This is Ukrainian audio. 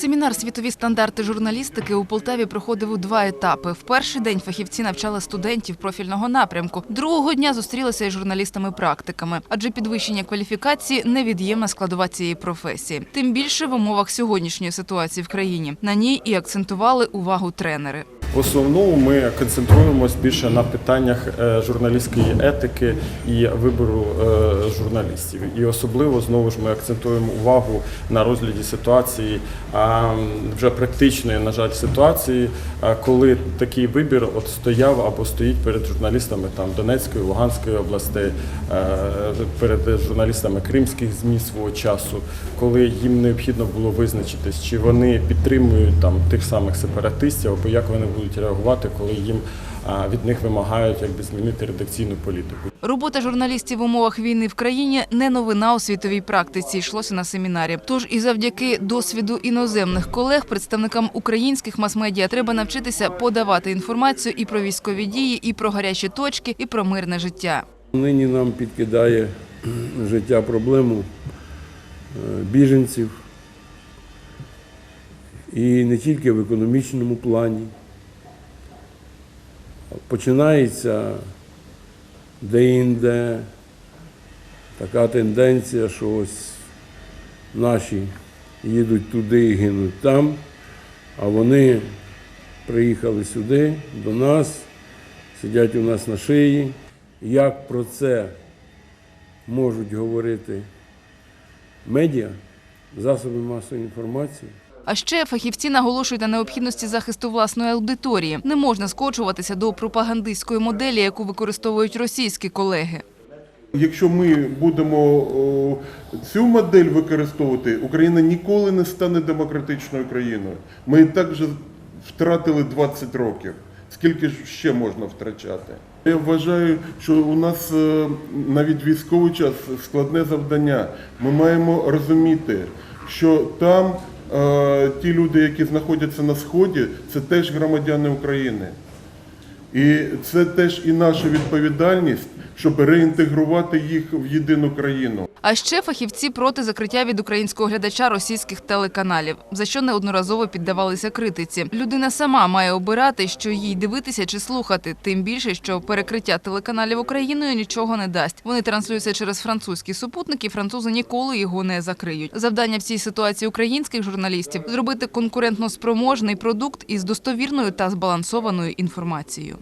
Семінар світові стандарти журналістики у Полтаві проходив у два етапи. В перший день фахівці навчали студентів профільного напрямку. Другого дня зустрілися із журналістами-практиками, адже підвищення кваліфікації невід'ємна складова цієї професії. Тим більше в умовах сьогоднішньої ситуації в країні. На ній і акцентували увагу тренери. В основному ми концентруємось більше на питаннях е, журналістської етики і вибору е, журналістів. І особливо знову ж ми акцентуємо увагу на розгляді ситуації, вже практичної, на жаль, ситуації, коли такий вибір от стояв або стоїть перед журналістами там Донецької, Луганської областей, е, перед журналістами кримських ЗМІ свого часу, коли їм необхідно було визначитись, чи вони підтримують там тих самих сепаратистів, або як вони будуть реагувати, коли їм від них вимагають якби змінити редакційну політику. Робота журналістів в умовах війни в країні не новина у світовій практиці. Йшлося на семінарі. Тож і завдяки досвіду іноземних колег, представникам українських мас-медіа треба навчитися подавати інформацію і про військові дії, і про гарячі точки, і про мирне життя. Нині нам підкидає життя проблему е, біженців. І не тільки в економічному плані. Починається де-інде така тенденція, що ось наші їдуть туди і гинуть там, а вони приїхали сюди, до нас, сидять у нас на шиї. Як про це можуть говорити медіа, засоби масової інформації? А ще фахівці наголошують на необхідності захисту власної аудиторії. Не можна скочуватися до пропагандистської моделі, яку використовують російські колеги. Якщо ми будемо цю модель використовувати, Україна ніколи не стане демократичною країною. Ми і так вже втратили 20 років. Скільки ж ще можна втрачати? Я вважаю, що у нас е, навіть військовий час складне завдання. Ми маємо розуміти, що там ті люди, які знаходяться на сході, це теж громадяни України. І це теж і наша відповідальність, щоб реінтегрувати їх в єдину країну. А ще фахівці проти закриття від українського глядача російських телеканалів, за що неодноразово піддавалися критиці. Людина сама має обирати, що їй дивитися чи слухати. Тим більше, що перекриття телеканалів Україною нічого не дасть. Вони транслюються через французькі супутники. Французи ніколи його не закриють. Завдання в цій ситуації українських журналістів зробити конкурентно спроможний продукт із достовірною та збалансованою інформацією.